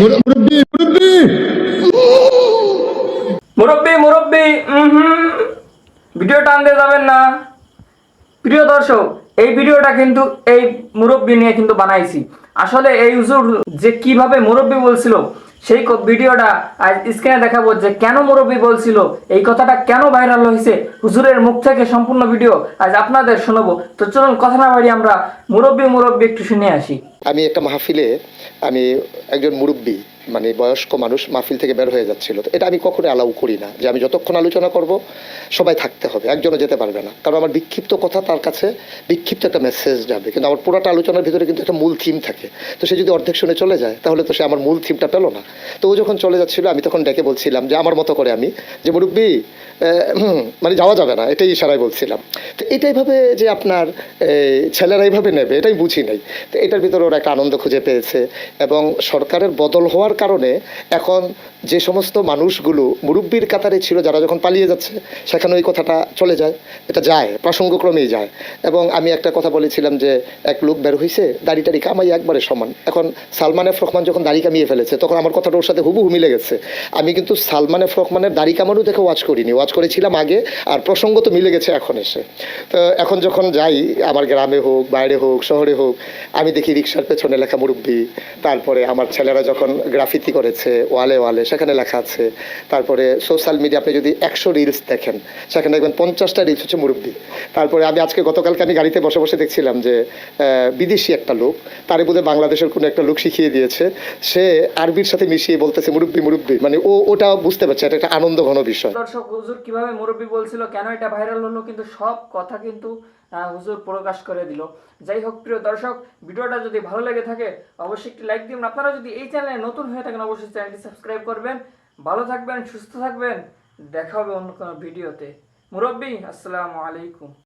মুরব্বী মুরব্বী, মুরব্বি। মুরব্বি ভিডিও টান দিয়ে যাবেন না। প্রিয় দর্শক, এই ভিডিওটা কিন্তু এই মুরব্বি নিয়ে কিন্তু বানাইছি। আসলে এই যে কীভাবে মুরব্বি বলছিল, সেই ভিডিওটা আজ স্ক্রিনে দেখাবো যে কেন মুরব্বি বলছিল, এই কথাটা কেন ভাইরাল হয়েছে, হুজুরের মুখ থেকে সম্পূর্ণ ভিডিও আজ আপনাদের শোনাবো। তো চলুন, কথা না বাড়ি আমরা মুরব্বি মুরব্বি একটু শুনে আসি। আমি একটা মাহফিলে আমি একজন মুরব্বী মানে বয়স্ক মানুষ মাহফিল থেকে বের হয়ে যাচ্ছিল। তো এটা আমি কখনো অ্যালাউ করি না যে আমি যতক্ষণ আলোচনা করব, সবাই থাকতে হবে, একজনও যেতে পারবে না। কারণ আমার বিক্ষিপ্ত কথা তার কাছে বিক্ষিপ্ত একটা মেসেজ যাবে। কিন্তু আমার পুরোটা আলোচনার ভিতরে কিন্তু একটা মূল থিম থাকে। তো সে যদি অর্ধেক শুনে চলে যায়, তাহলে তো সে আমার মূল থিমটা পেল না। তো ও যখন চলে যাচ্ছিল, আমি তখন ডেকে বলছিলাম যে, আমার মতো করে আমি। যে, মুরব্বী মানে যাওয়া যাবে না। এটাই ইশারায় বলছিলাম। তো এটাই ভাবে যে আপনার ছেলেরা এইভাবে নেবে, এটাই বুঝি নাই। তো এটার ভিতরে ওরা একটা আনন্দ খুঁজে পেয়েছে এবং সরকারের বদল হওয়ার কারণে এখন যে সমস্ত মানুষগুলো মুরব্বীর কাতারে ছিল, যারা যখন পালিয়ে যাচ্ছে, সেখানে ওই কথাটা চলে যায়, এটা যায়, প্রসঙ্গক্রমেই যায়। এবং আমি একটা কথা বলেছিলাম যে, এক লোক বের হয়েছে দাড়ি টাড়ি কামাই একবারে সমান। এখন সালমান এফ রহমান যখন দাড়ি কামিয়ে ফেলেছে, তখন আমার কথাটা ওর সাথে হুবহু মিলে গেছে। আমি কিন্তু সালমান এফ রহমানের দাড়ি কামারও দেখে ওয়াচ করিনি ওয়াচ করেছিলাম আগে, আর প্রসঙ্গ তো মিলে গেছে এখন এসে। তো এখন যখন যাই, আমার গ্রামে হোক, বাইরে হোক, শহরে হোক, আমি দেখি রিক্সার পেছনে লেখা মুরব্বী, তারপরে আমার ছেলেরা যখন গ্রাফিতি করেছে, ওয়ালে ওয়ালে সেখানে লেখা আছে। তারপরে সোশ্যাল মিডিয়া আপনি যদি একশো রিলস দেখেন, সেখানে দেখবেন পঞ্চাশটা রিলস হচ্ছে মুরব্বী। তারপরে আমি আজকে গতকালকে আমি গাড়িতে বসে বসে দেখছিলাম যে বিদেশি একটা লোক, তারে বোধহয় বাংলাদেশের কোনো একটা লোক শিখিয়ে দিয়েছে। সে আরবির সাথে মিশিয়ে বলতেছে, মুরব্বী মুরব্বী। মানে ও ওটা বুঝতে পারছে, এটা একটা আনন্দ ঘন বিষয়। দর্শক, হুজুর কীভাবে মুরব্বী বলছিল, কেন এটা ভাইরাল হলো, কিন্তু সব কথা কিন্তু হুজুর প্রকাশ করে দিল। যাই হোক, প্রিয় দর্শক, ভিডিওটা যদি ভালো লেগে থাকে, অবশ্যই একটি লাইক দিন আপনারা যদি এই চ্যানেলে নতুন হয়ে থাকেন, অবশ্যই চ্যানেলটি সাবস্ক্রাইব করবেন। ভালো থাকবেন, সুস্থ থাকবেন। দেখা হবে অন্য কোনো ভিডিওতে মুরব্বী, আসসালামু আলাইকুম।